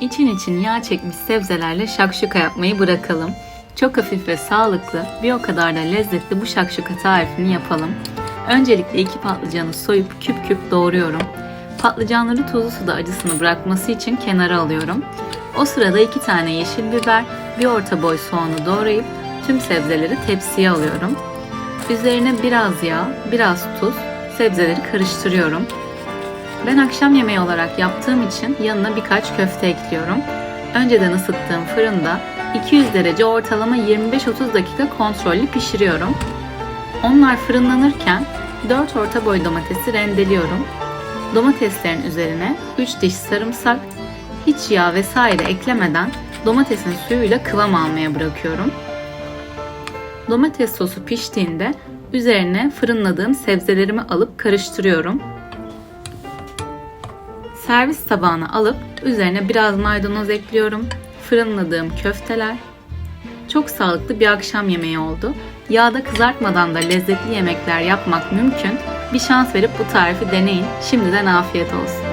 İçin için yağ çekmiş sebzelerle şakşuka yapmayı bırakalım. Çok hafif ve sağlıklı, bir o kadar da lezzetli bu şakşuka tarifini yapalım. Öncelikle iki patlıcanı soyup küp küp doğruyorum. Patlıcanları tuzlu suda acısını bırakması için kenara alıyorum. O sırada iki tane yeşil biber, bir orta boy soğanı doğrayıp tüm sebzeleri tepsiye alıyorum. Üzerine biraz yağ, biraz tuz, sebzeleri karıştırıyorum. Ben akşam yemeği olarak yaptığım için yanına birkaç köfte ekliyorum. Önceden ısıttığım fırında 200 derece ortalama 25-30 dakika kontrollü pişiriyorum. Onlar fırınlanırken 4 orta boy domatesi rendeliyorum. Domateslerin üzerine 3 diş sarımsak, hiç yağ vesaire eklemeden domatesin suyuyla kıvam almaya bırakıyorum. Domates sosu piştiğinde üzerine fırınladığım sebzelerimi alıp karıştırıyorum. Servis tabağına alıp üzerine biraz maydanoz ekliyorum. Fırınladığım köfteler. Çok sağlıklı bir akşam yemeği oldu. Yağda kızartmadan da lezzetli yemekler yapmak mümkün. Bir şans verip bu tarifi deneyin. Şimdiden afiyet olsun.